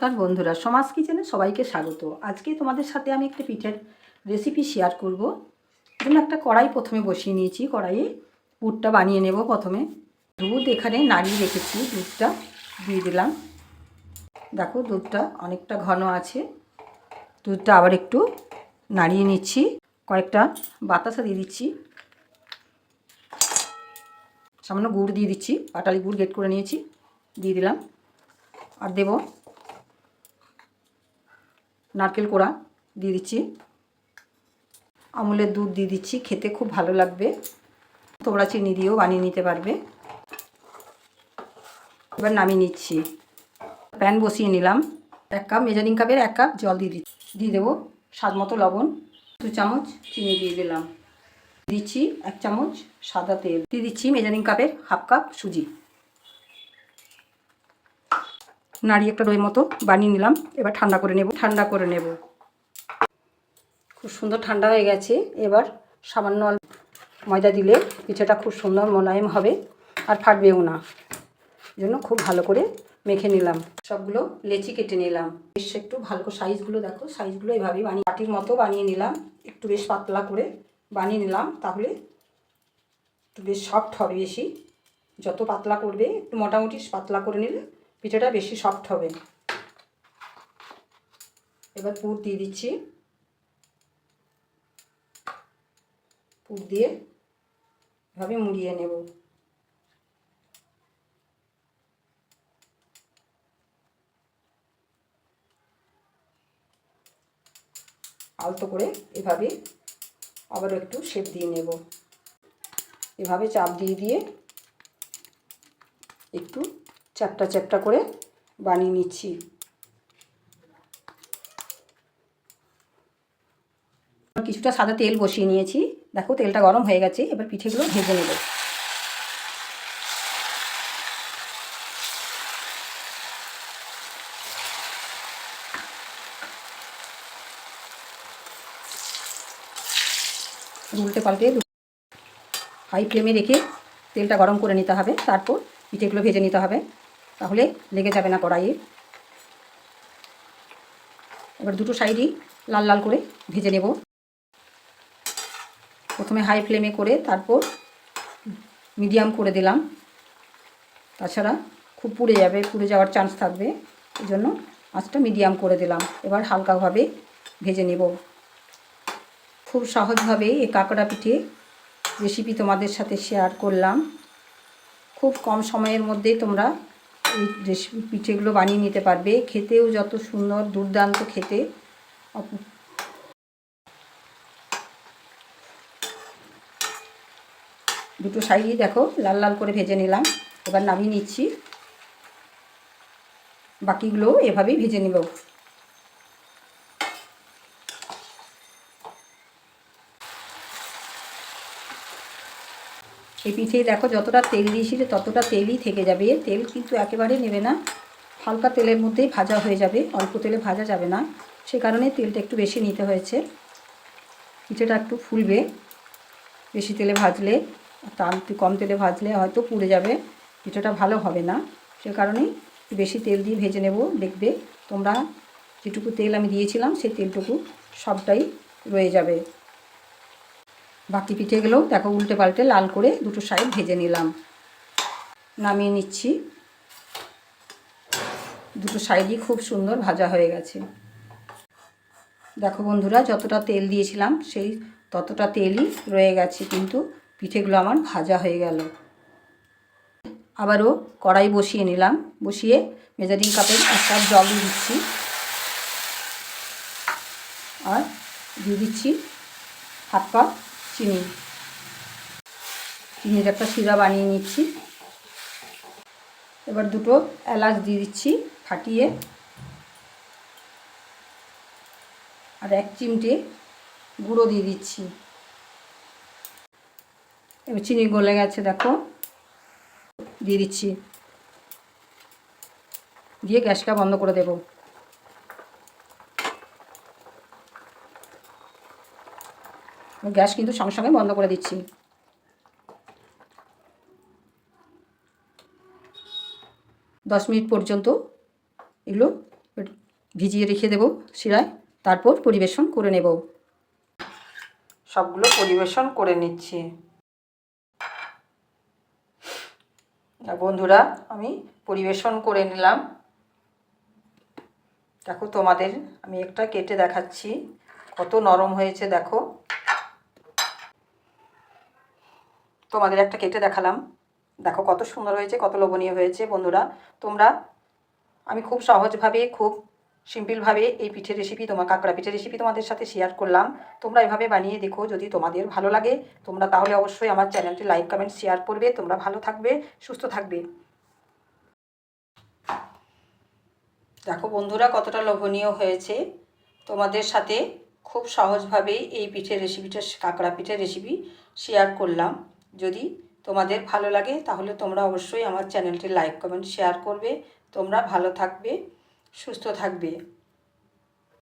তার বন্ধুরা, সমাজ কিচেনে সবাইকে স্বাগত। আজকে তোমাদের সাথে আমি একটা পিঠের রেসিপি শেয়ার করব। জন্য একটা কড়াই প্রথমে বসিয়ে নিয়েছি, কড়াইয়ে পুরটা বানিয়ে নেব প্রথমে। দুধ এখানে নাড়িয়ে রেখেছি, দুধটা দিয়ে দিলাম। দেখো, দুধটা অনেকটা ঘন আছে। দুধটা আবার একটু নাড়িয়ে নিচ্ছি, কয়েকটা বাতাসা দিয়ে দিচ্ছি। সামান্য গুড় দিয়ে দিচ্ছি, পাটালি গুড় গেট করে নিয়েছি, দিয়ে দিলাম। আর দেবো নারকেল কোড়া দিয়ে দিচ্ছি। আমুলের দুধ দিয়ে দিচ্ছি, খেতে খুব ভালো লাগবে। তোমরা চিনি দিয়েও বানিয়ে নিতে পারবে। এবার নামিয়ে নিচ্ছি। প্যান বসিয়ে নিলাম। এক কাপ মেজারিং কাপের এক কাপ জল দিয়ে দিচ্ছি। দিয়ে দেবো স্বাদ মতো লবণ। দু চামচ চিনি দিয়ে দিলাম। দিচ্ছি এক চামচ সাদা তেল। দিয়ে দিচ্ছি মেজারিং কাপের হাফ কাপ সুজি। নাড়ি একটা দই মতো বানিয়ে নিলাম। এবার ঠান্ডা করে নেব। ঠান্ডা করে নেব। খুব সুন্দর ঠান্ডা হয়ে গেছে। এবার সামান্য ময়দা দিলে পিঠাটা খুব সুন্দর মোলায়েম হবে আর ফাটবেও না। জন্য খুব ভালো করে মেখে নিলাম। সবগুলো লেচি কেটে নিলাম। বেশ একটু ভালো করে সাইজগুলো দেখো। সাইজগুলো এভাবেই বানিয়ে পাটির মতো বানিয়ে নিলাম। একটু বেশ পাতলা করে বানিয়ে নিলাম তাহলে একটু বেশ সফট হবে বেশি। যত পাতলা করবে, একটু মোটামুটি পাতলা করে নিলে পিঠাটা বেশি সফট হবে। এবার পুর দিয়ে দিচ্ছি। পুর দিয়ে এভাবে মুড়িয়ে নেব। আলতো করে এভাবে আবার একটু শেপ দিয়ে নেব। এভাবে চাপ দিয়ে দিয়ে একটু চ্যাপটা চ্যাপটা করে বানিয়ে নিচ্ছি। কিছুটা সাদা তেল বসিয়ে নিয়েছি। দেখো, তেলটা গরম হয়ে গেছে, এবার পিঠেগুলো ভেজে নেব। উল্টে পাল্টে হাই ফ্লেমে রেখে তেলটা গরম করে নিতে হবে। তারপর পিঠেগুলো ভেজে নিতে হবে। তাহলে লেগে যাবে না কড়াইয়ে। এবার দুটো সাইডই লাল লাল করে ভেজে নেব। প্রথমে হাই ফ্লেমে করে তারপর মিডিয়াম করে দিলাম। তাছাড়া খুব পুড়ে যাবে, পুড়ে যাওয়ার চান্স থাকবে। এই জন্য আঁচটা মিডিয়াম করে দিলাম। এবার হালকাভাবে ভেজে নেব। খুব সহজভাবে এই কাঁকড়া পিঠে রেসিপি তোমাদের সাথে শেয়ার করলাম। খুব কম সময়ের মধ্যেই তোমরা এই রেসিপি পিঠেগুলো বানিয়ে নিতে পারবে। খেতেও যত সুন্দর, দুর্দান্ত খেতে। দুটো সাইডই দেখো, লাল লাল করে ভেজে নিলাম। এবার নামিয়ে নিচ্ছি। বাকিগুলো এভাবেই ভেজে নেব। এই পিঠেই দেখো, যতটা তেল দিয়েছিলে ততটা তেলই থেকে যাবে। তেল কিন্তু একেবারে নেবে না। হালকা তেলের মধ্যেই ভাজা হয়ে যাবে। অল্প তেলে ভাজা যাবে না। সে কারণে তেলটা একটু বেশি নিতে হয়েছে। পিঠেটা একটু ফুলবে। বেশি তেলে ভাজলে তার কম তেলে ভাজলে হয়তো পুড়ে যাবে। পিঠেটা ভালো হবে না। সে কারণেই বেশি তেল দিয়ে ভেজে নেব। দেখবে তোমরা যেটুকু তেল আমি দিয়েছিলাম, সেই তেলটুকু সবটাই রয়ে যাবে। বাকি পিঠেগুলোও দেখো উল্টে পাল্টে লাল করে দুটো সাইড ভেজে নিলাম। নামিয়ে নিচ্ছি। দুটো সাইডই খুব সুন্দর ভাজা হয়ে গেছে। দেখো বন্ধুরা, যতটা তেল দিয়েছিলাম, সেই ততটা তেলই রয়ে গেছে, কিন্তু পিঠেগুলো আমার ভাজা হয়ে গেল। আবারও কড়াই বসিয়ে নিলাম। বসিয়ে মেজারিং কাপের এক কাপ জল দিয়ে দিচ্ছি। আর দিয়ে দিচ্ছি হাফ কাপ চিনি। চিনির একটা শিরা বানিয়ে নিচ্ছি। এবার দুটো এলাচ দিয়ে দিচ্ছি ফাটিয়ে। আর এক চিমটে গুঁড়ো দিয়ে দিচ্ছি। এবার চিনি গলে গেছে, দেখো। দিয়ে দিচ্ছি। দিয়ে গ্যাসটা বন্ধ করে দেব। গ্যাস কিন্তু সঙ্গে সঙ্গে বন্ধ করে দিচ্ছি। দশ মিনিট পর্যন্ত এগুলো ভিজিয়ে রেখে দেবো শিরায়, তারপর পরিবেশন করে নেব। সবগুলো পরিবেশন করে নিচ্ছি। বন্ধুরা, আমি পরিবেশন করে নিলাম। দেখো তোমাদের, আমি একটা কেটে দেখাচ্ছি। কত নরম হয়েছে, দেখো। তোমাদের একটা কেটে দেখালাম। দেখো কত সুন্দর হয়েছে, কত লোভনীয় হয়েছে, বন্ধুরা। তোমরা, আমি খুব সহজভাবে, খুব সিম্পলভাবে এই পিঠের রেসিপি তোমার কাঁকড়া পিঠের রেসিপি তোমাদের সাথে শেয়ার করলাম। তোমরা এভাবে বানিয়ে দেখো, যদি তোমাদের ভালো লাগে, তোমরা তাহলে অবশ্যই আমার চ্যানেলটি লাইক কমেন্ট শেয়ার করবে। তোমরা ভালো থাকবে, সুস্থ থাকবে। দেখো বন্ধুরা, কতটা লোভনীয় হয়েছে। তোমাদের সাথে খুব সহজভাবেই এই পিঠের রেসিপিটা কাঁকড়া পিঠের রেসিপি শেয়ার করলাম। যদি তোমাদের ভালো লাগে, তাহলে তোমরা অবশ্যই আমার চ্যানেলটি লাইক, কমেন্ট, শেয়ার করবে। তোমরা ভালো থাকবে, সুস্থ থাকবে।